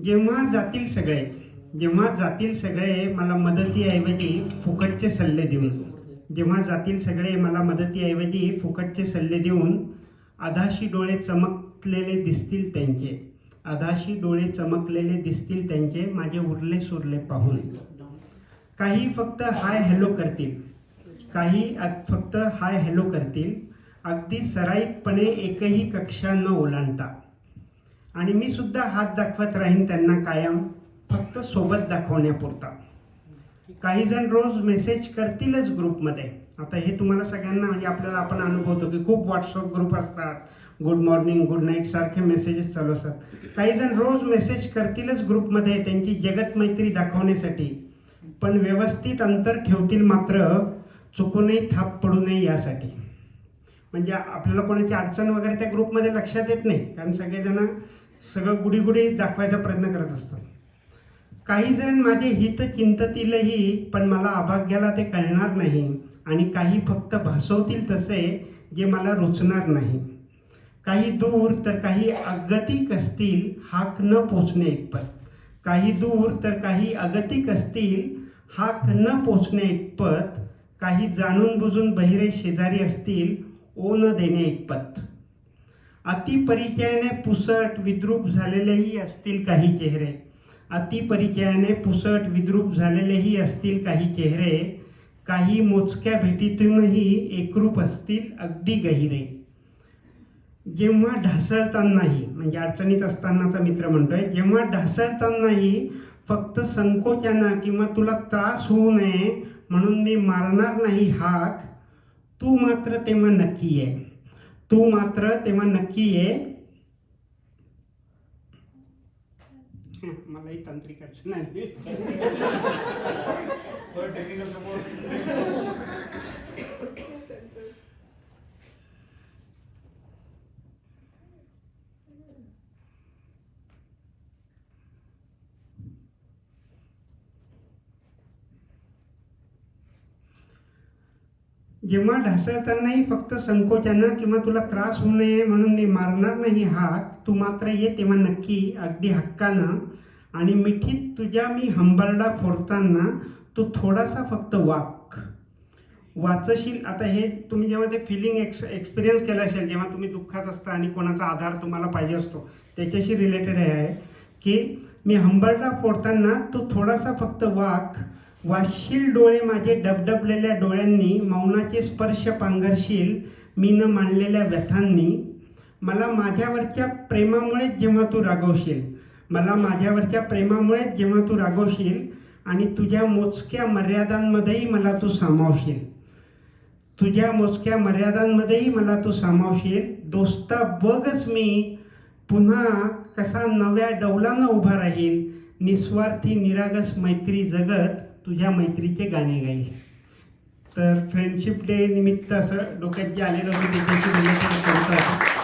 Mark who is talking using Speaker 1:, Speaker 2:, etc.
Speaker 1: जेव्हा जातील सगळे जेव्हा जातील सगळे मला मदतीऐवजी फुकटचे सल्ले देऊन. जेव्हा जातील सगळे मला मदतीऐवजी फुकटचे सल्ले देऊन आधाशी डोळे चमकलेले दिसतील त्यांचे. आधाशी डोळे चमकलेले दिसतील त्यांचे माझे उरले सुरले पाहून. काही फक्त हाय हॅलो करतील. काही अग- फक्त हाय हॅलो करतील. अगदी सराईतपणे एकही कक्षा न ओलांडता. आणि मी सुद्धा हात दाखवत राहीन त्यांना कायम फक्त सोबत दाखवण्यापुरता. काही जण रोज मेसेज करतीलच ग्रुपमध्ये आता हे तुम्हाला सगळ्यांना म्हणजे आपल्याला आपण अनुभवतो की खूप व्हॉट्सअप ग्रुप असतात. गुड मॉर्निंग गुड नाईट सारखे मेसेजेस चालू असतात. काही जण रोज मेसेज करतीलच ग्रुपमध्ये त्यांची जगत मैत्री दाखवण्यासाठी. पण व्यवस्थित अंतर ठेवतील मात्र चुकूनही थाप पडू नये यासाठी. म्हणजे आपल्याला कोणाची अडचण वगैरे त्या ग्रुपमध्ये लक्षात येत नाही. कारण सगळेजण सगळं गुढी गुढी दाखवायचा प्रयत्न करत असतात. काही जण माझे हित चिंततीलही पण मला अभाग्याला ते कळणार नाही आणि काही फक्त भासवतील तसे जे मला रुचणार नाही. काही दूर तर काही अगतिक असतील हाक न पोचणे इतपत काही दूर तर काही अगतिक असतील हाक न पोचणे इतपत काही जाणून बुजून बहिरे शेजारी असतील ओ न देणे इतपत अतिपरिचयाने पुसट विद्रूप झालेलेही असतील काही चेहरे. अतिपरिचयाने पुसट विद्रूप झालेलेही असतील काही चेहरे. काही मोजक्या भेटीतूनही एकरूप असतील अगदी गहिरे. जेव्हा ढासळतानाही म्हणजे अडचणीत असतानाचा मित्र म्हणतोय जेव्हा ढासळतानाही फक्त संकोचानं किंवा तुला त्रास होऊ नये म्हणून मी मारणार नाही हाक तू मात्र तेव्हा नक्की आहे तू मात्र तेव्हा नक्की ये. मलाही तांत्रिक अडचण आली. जेव्हा ढासळतानाही फक्त संकोचानं किंवा तुला त्रास होऊ नये म्हणून मी मारणार नाही हाक तू मात्र ये तेव्हा नक्की अगदी हक्कानं आणि मिठीत तुझ्या मी हंबरडा फोडताना तू थोडासा फक्त वाक. वाचशील. आता हे तुम्ही जेव्हा ते फिलिंग एक्स एक्सपिरियन्स केलं असेल जेव्हा तुम्ही दुःखात असता आणि कोणाचा आधार तुम्हाला पाहिजे असतो त्याच्याशी रिलेटेड हे आहे की मी हंबरडा फोडताना तू थोडासा फक्त वाक वाशील डोळे माझे डबडबलेल्या डोळ्यांनी मौनाचे स्पर्श पांघरशील मी न मांडलेल्या व्यथांनी. मला माझ्यावरच्या प्रेमामुळेच जेव्हा तू रागवशील. मला माझ्यावरच्या प्रेमामुळेच जेव्हा तू रागवशील आणि तुझ्या मोजक्या मर्यादांमध्येही मला तू सामावशील. तुझ्या मोजक्या मर्यादांमध्येही मला तू सामावशील. दोस्ता बघच मी. पुन्हा कसा नव्या डौलानं उभा राहील. निस्वार्थी निरागस मैत्री जगत तुझ्या मैत्रीचे गाणे गाईल तर फ्रेंडशिप डे निमित्त असं डोक्यात जे आलेलं होतं त्याच्याशी.